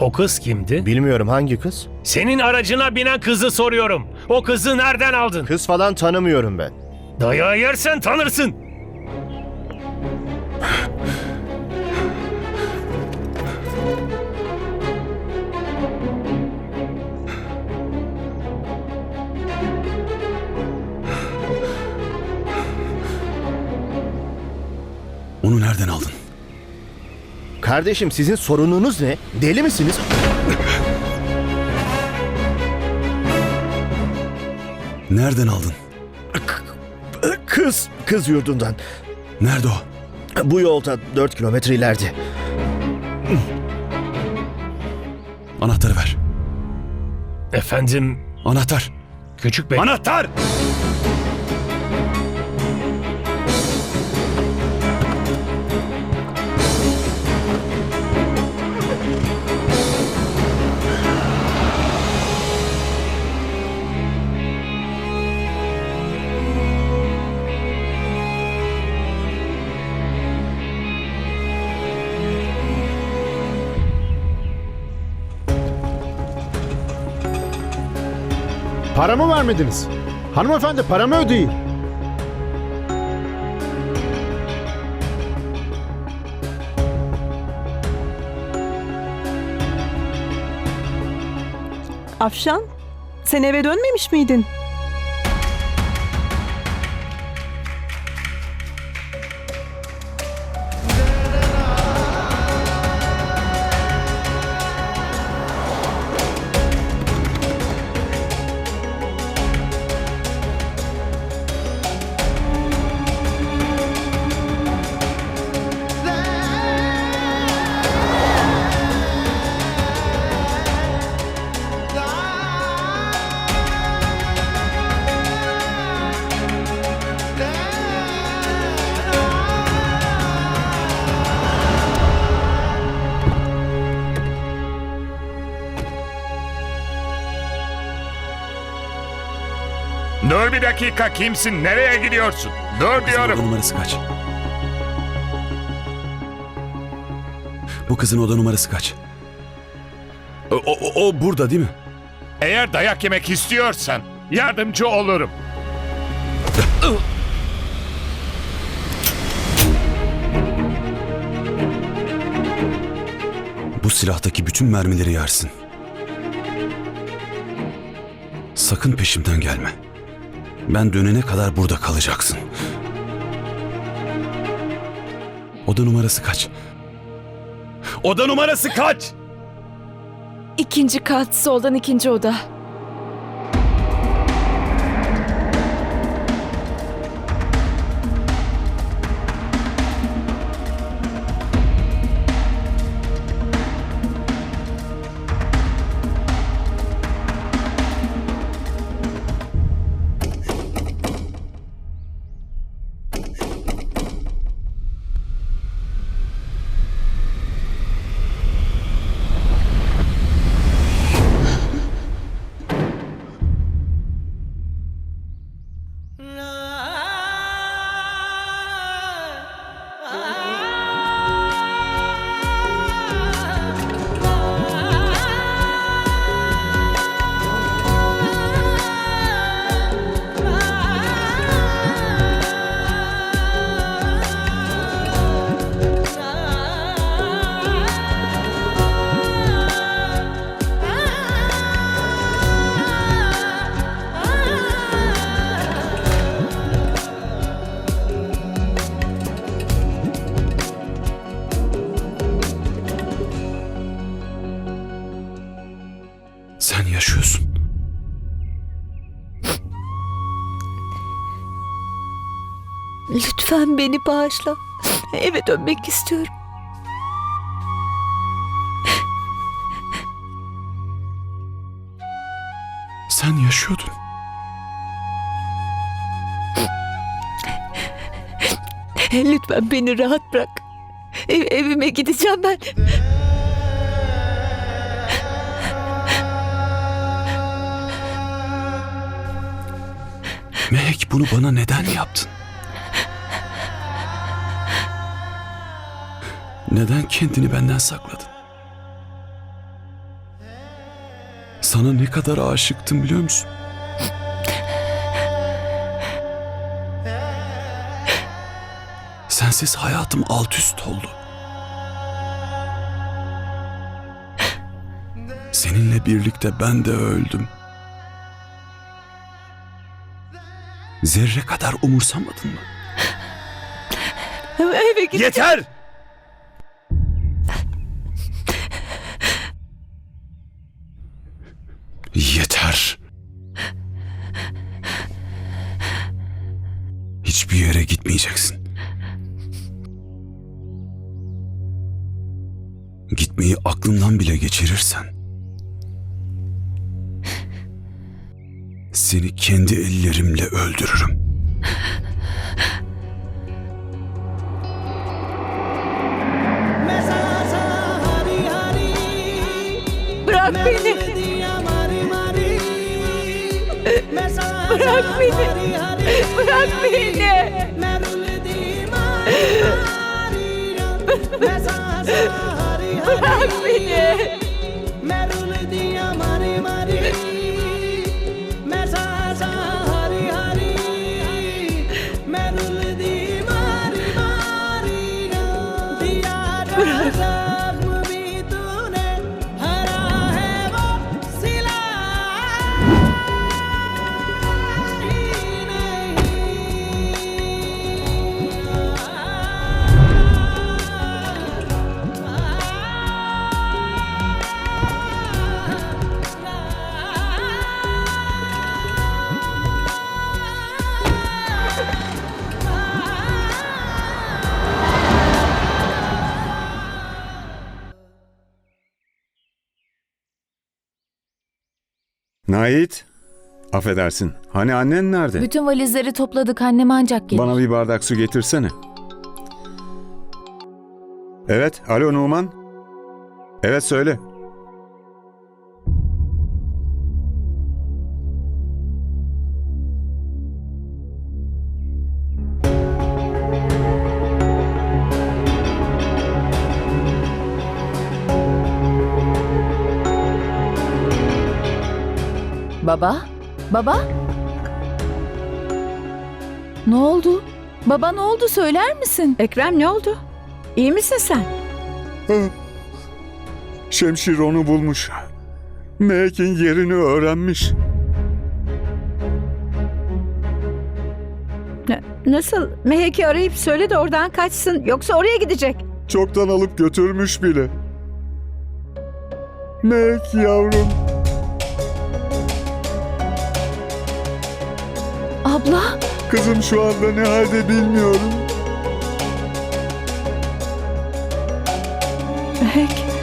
O kız kimdi? Bilmiyorum hangi kız? Senin aracına binen kızı soruyorum. O kızı nereden aldın? Kız falan tanımıyorum ben. Dayağı yersen tanırsın. Onu nereden aldın? Kardeşim sizin sorununuz ne? Deli misiniz? Nereden aldın? Kız, kız yurdundan. Nerede o? Bu yolda 4 kilometre ileride. Anahtarı ver. Efendim, Anahtar. küçük bey. Anahtar! Paramı vermediniz. Hanımefendi paramı ödeyin. Afşan, sen eve dönmemiş miydin? Dur bir dakika kimsin? Nereye gidiyorsun? Dur Kızın oda diyorum. numarası kaç? Bu kızın oda numarası kaç? O, o- o burada değil mi? Eğer dayak yemek istiyorsan yardımcı olurum. Bu silahtaki bütün mermileri yersin. Sakın peşimden gelme. Ben dönene kadar burada kalacaksın. Oda numarası kaç? Oda numarası kaç? İkinci kat soldan ikinci oda. Sen yaşıyorsun. Lütfen beni bağışla. Eve dönmek istiyorum. Sen yaşıyordun. Lütfen beni rahat bırak. Ev, evime gideceğim ben. Mehek bunu bana neden yaptın? Neden kendini benden sakladın? Sana ne kadar aşıktım biliyor musun? Sensiz hayatım alt üst oldu. Seninle birlikte ben de öldüm. Zerre kadar umursamadın mı? Eve git. Yeter! Yeter. Hiçbir yere gitmeyeceksin. Gitmeyi aklından bile geçirirsen seni kendi ellerimle öldürürüm. Bırak beni. Bırak beni. Bırak beni. Bırak beni. Nait, affedersin. Hani annen nerede? Bütün valizleri topladık annem ancak gelir. Bana bir bardak su getirsene. Evet, alo Numan. Evet söyle. Baba? Baba? Ne oldu? Baba ne oldu söyler misin? Ekrem ne oldu? İyi misin sen? Şemşir onu bulmuş. Mehek'in yerini öğrenmiş. Nasıl? Mehek'i arayıp söyle de oradan kaçsın. Yoksa oraya gidecek. Çoktan alıp götürmüş bile. Mehek yavrum. Abla? Kızım şu anda ne halde bilmiyorum. Mehek.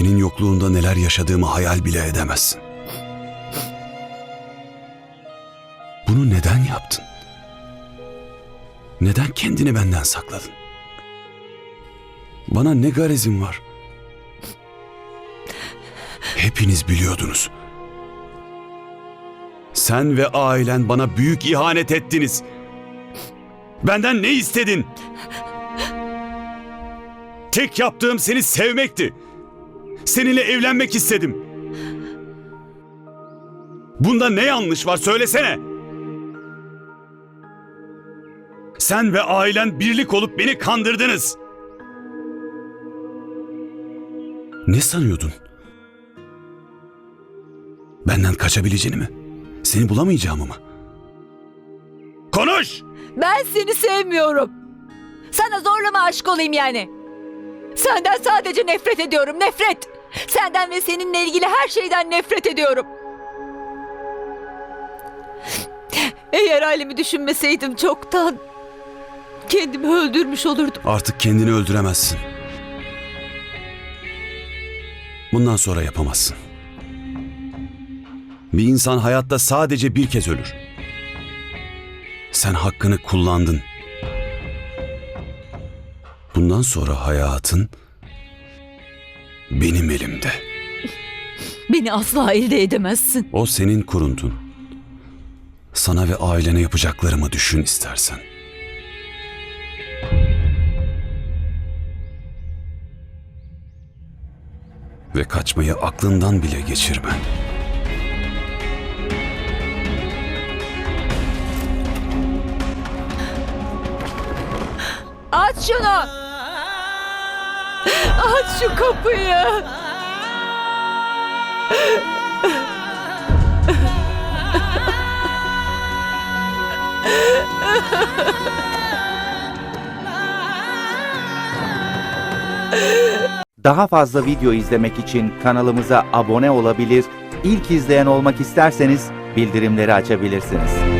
Senin yokluğunda neler yaşadığımı hayal bile edemezsin. Bunu neden yaptın? Neden kendini benden sakladın? Bana ne garezin var? Hepiniz biliyordunuz. Sen ve ailen bana büyük ihanet ettiniz. Benden ne istedin? Tek yaptığım seni sevmekti. Seninle evlenmek istedim. Bunda ne yanlış var söylesene. Sen ve ailen birlik olup beni kandırdınız. Ne sanıyordun? Benden kaçabileceğini mi? Seni bulamayacağımı mı? Konuş! Ben seni sevmiyorum. Sana zorlama aşık olayım yani. Senden sadece nefret ediyorum, nefret. Senden ve seninle ilgili her şeyden nefret ediyorum. Eğer ailemi düşünmeseydim çoktan kendimi öldürmüş olurdum. Artık kendini öldüremezsin. Bundan sonra yapamazsın. Bir insan hayatta sadece bir kez ölür. Sen hakkını kullandın. Bundan sonra hayatın benim elimde. Beni asla elde edemezsin. O senin kuruntun. Sana ve ailene yapacaklarımı düşün istersen. Ve kaçmayı aklından bile geçirme. Aç şunu. Aç şu kapıyı. Daha fazla video izlemek için kanalımıza abone olabilir, ilk izleyen olmak isterseniz bildirimleri açabilirsiniz.